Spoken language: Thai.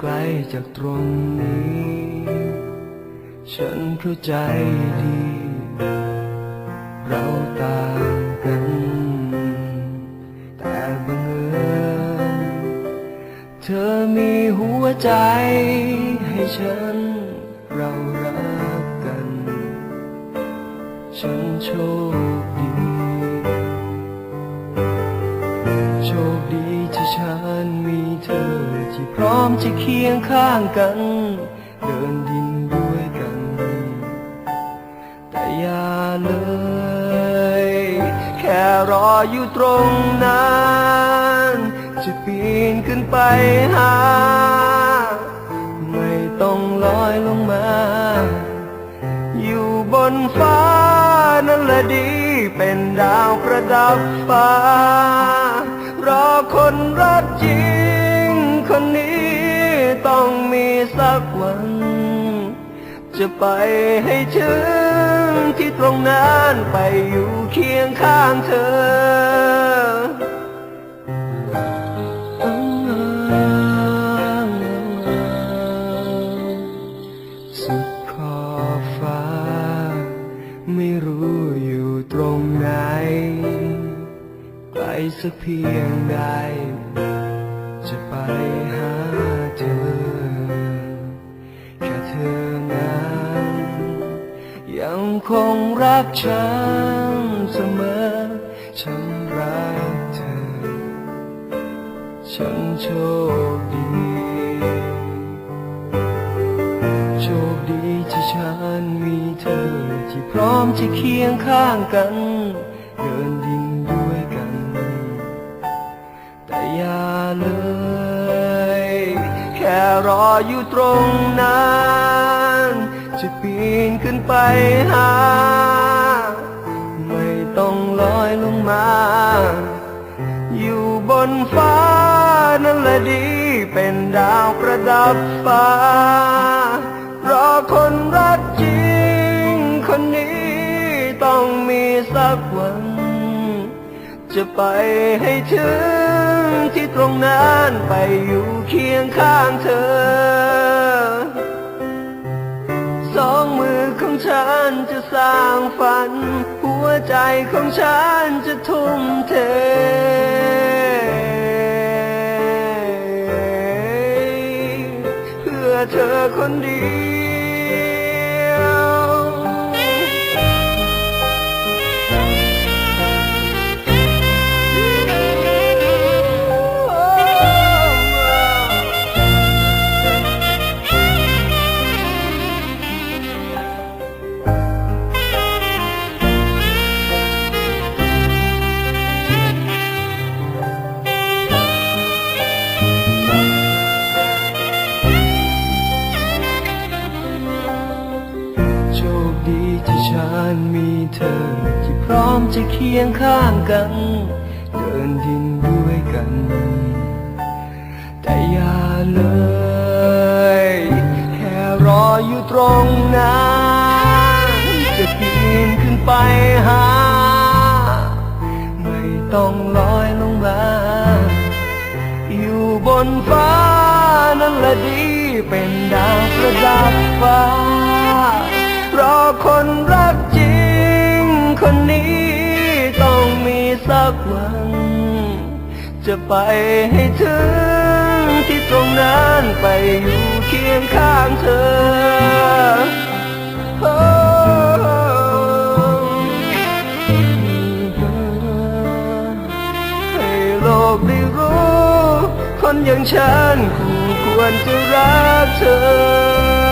ไกลจากตรงนี้ ฉันเข้าใจดี เราต่างกัน แต่บังเอิญเธอมีหัวใจให้ฉัน เรารักกัน ฉันโชคดี โชคดีที่ฉัน พร้อมจะเคียงข้างกัน เดินดินด้วยกัน แต่อย่าเลย แค่รออยู่ตรงนั้น จะปีนขึ้นไปหา ไม่ต้องลอยลงมา อยู่บนฟ้านั่นแหละดีเป็นดาวประดับฟ้ารอคนรัก สักวัน จะไปให้ถึงที่ตรงนั้นไปอยู่เคียงข้างเธอสุดขอบฟ้าไม่รู้อยู่ตรงไหนไกลสักเพียงใดจะไปหาเธอ คงรักฉันเสมอ ฉันรักเธอ ฉันโชคดี โชคดีที่ฉันมีเธอ ที่พร้อมจะเคียงข้างกัน เดินดินด้วยกัน แต่อย่าเลย แค่รออยู่ตรงนั้น จะปีนขึ้นไปหา ไม่ต้องลอยลงมา อยู่บนฟ้านั่นแหละดีเป็นดาวประดับฟ้า รอคนรักจริงคนนี้ต้องมีสักวัน จะไปให้ถึงที่ตรงนั้นไปอยู่เคียงข้างเธอ ฉันจะสร้างฝัน หัวใจของฉันจะทุ่มเทเพื่อเธอคนเดียว มีเธอ ที่พร้อมจะเคียงข้างกัน เดินดินด้วยกัน แต่อย่าเลย แค่รออยู่ตรงนั้นจะปีนขึ้นไปหา ไม่ต้องลอยลงมาอยู่บนฟ้านั่นแหละดีเป็นดาวประดับฟ้ารอคนรัก คนนี้ต้องมีสักวัน จะไปให้ถึงที่ตรงนั้นไปอยู่เคียงข้างเธอโอ้ให้โลกได้รู้ คนอย่างฉันคู่ควรจะรักเธอ